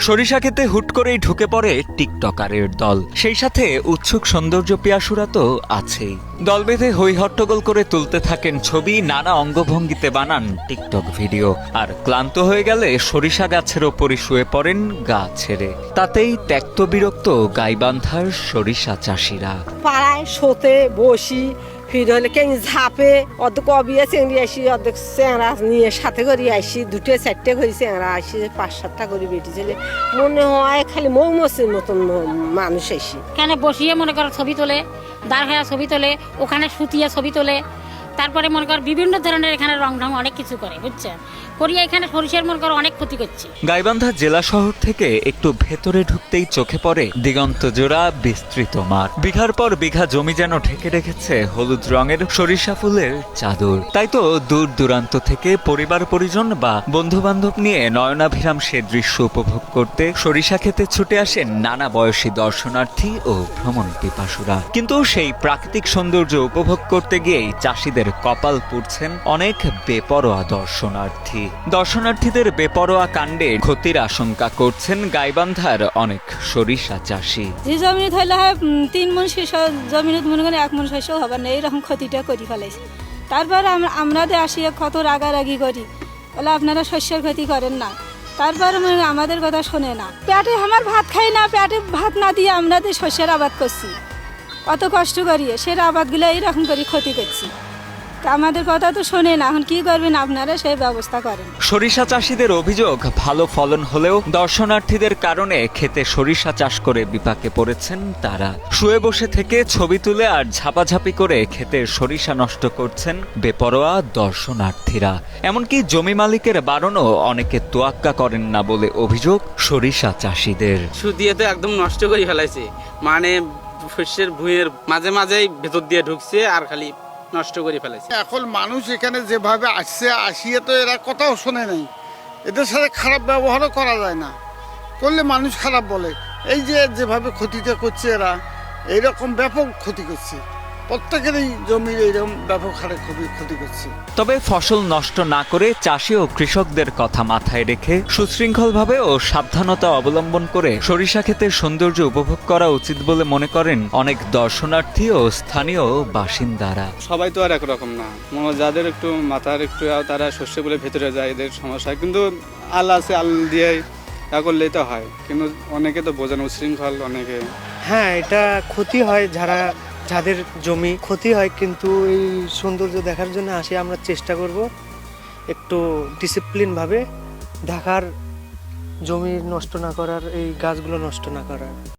সরিষা খেতে হুট করেই ঢুকে পড়ে টিকটকারের দল। সেই সাথে উৎসুক সৌন্দর্য পিয়াসুরা তো আছেই। দল বেঁধে হই হট্টগোল করে তুলতে থাকেন ছবি, নানা অঙ্গভঙ্গিতে বানান টিকটক ভিডিও। আর ক্লান্ত হয়ে গেলে সরিষা গাছের ওপরই শুয়ে পড়েন গা ছেড়ে। তাতেই ত্যক্ত বিরক্ত গাইবান্ধার সরিষা চাষিরা। পাড়ায় শোতে বসি ফির হলে কেন ঝাপে অর্ধেক অবিয়ে চেংড়ি আসি অর্ধেক চেংড়া নিয়ে সাথে করি আসি দুটো চারটে করি চেংড়া আসি পাঁচ সাতটা করি বেটি ছেলে। মনে হয় খালি মৌমসির মতন মানুষ আসি এখানে বসিয়ে মনে করো ছবি তোলে, দাঁড় ছবি তোলে, ওখানে সুতিয়ে ছবি তোলে তারপরে মনে করো বিভিন্ন ধরনের এখানে রং ঢং অনেক কিছু করে, বুঝছেন? করিয়া এখানে সরিষার মনে করো অনেক ক্ষতি করছে। গাইবান্ধা জেলা শহর থেকে একটু ভেতরে ঢুকতেই চোখে পড়ে দিগন্ত জোড়া বিস্তৃত মাঠ। বিঘার পর বিঘা জমি যেন ঢেকে রেখেছে হলুদ রঙের সরিষা ফুলের চাদর। তাই তো দূর দূরান্ত থেকে পরিবার পরিজন বা বন্ধু বান্ধব নিয়ে নয়নাভিরাম সে দৃশ্য উপভোগ করতে সরিষা খেতে ছুটে আসেন নানা বয়সী দর্শনার্থী ও ভ্রমণ পিপাসুরা। কিন্তু সেই প্রাকৃতিক সৌন্দর্য উপভোগ করতে গিয়েই চাষিদের কপাল পুড়ছেন অনেক বেপরোয়া দর্শনার্থী। দর্শনার্থীদের বেপরোয়া কাণ্ডে ক্ষতির আশঙ্কা করছেন গাইবান্ধার অনেক সরিষা চাষি। যে জমি ধরলে তিন মন শস্য জমিনত মনে করেন এক মন শস্য হবে না, এইরকম ক্ষতিটা করি ফেলাইছে। তারপর আমরা যে আসি কত রাগারাগি করি, বলে আপনারা শস্যের ক্ষতি করেন না। তারপর আমাদের কথা শোনে না। পেটে আমার ভাত খাই না, পেটে ভাত না দিয়ে আমরা শস্যের আবাদ করছি। কত কষ্ট করি সে আবাদগুলো এইরকম করে ক্ষতি করছি। আমাদের কথা তো শোনে না এখন কি করবেন আপনারা? সেই ব্যবস্থা করেন। সরিষা চাষিদের অভিযোগ ভালো ফলন হলেও দর্শনার্থীদের কারণে খেতে সরিষা চাষ করে বিপাকে পড়েছেন তারা। শুয়ে বসে থেকে ছবি তুলে আর ঝাপাঝাপি করে খেতে সরিষা নষ্ট করছেন বেপরোয়া দর্শনার্থীরা। এমনকি জমি মালিকের বারণও অনেকে তোয়াক্কা করেন না বলে অভিযোগ সরিষা চাষিদের। দিয়ে তো একদম নষ্ট করে ফেলাইছে। মানে শস্যের ভুঁয়ের মাঝে মাঝেই ভেতর দিয়ে ঢুকছে আর খালি নষ্ট করে ফেলেছে। এখন মানুষ এখানে যেভাবে আসছে, আসিয়ে তো এরা কথাও শোনে নাই। এদের সাথে খারাপ ব্যবহারও করা যায় না। করলে মানুষ খারাপ বলে। এই যে যেভাবে ক্ষতিটা করছে এরা, এইরকম ব্যাপক ক্ষতি করছে। প্রত্যেকেরই জমির এইরকম ব্যাপক হারে খুবই ক্ষতি করছে। তবে ফসল নষ্ট না করে চাষি ও কৃষকদের কথা মাথায় রেখে সুশৃঙ্খলভাবে ও সাবধানতা অবলম্বন করে সরিষা ক্ষেতের সৌন্দর্য উপভোগ করা উচিত বলে মনে করেন অনেক দর্শনার্থী ও স্থানীয় বাসিন্দারা। সবাই তো আর একরকম না। মনে যাদের একটু মাথার একটু তারা শস্য বলে ভেতরে যায় এদের সমস্যা। কিন্তু আল আছে আল দিয়ে তা করলেই তো হয়। কিন্তু অনেকে তো বোঝানো উশৃঙ্খল অনেকে হ্যাঁ এটা ক্ষতি হয় যারা যাদের জমি ক্ষতি হয়, কিন্তু এই সৌন্দর্য দেখার জন্য আসে, আমরা চেষ্টা করব একটু ডিসিপ্লিনভাবে দেখার জমি নষ্ট না করার, এই গাছগুলো নষ্ট না করার।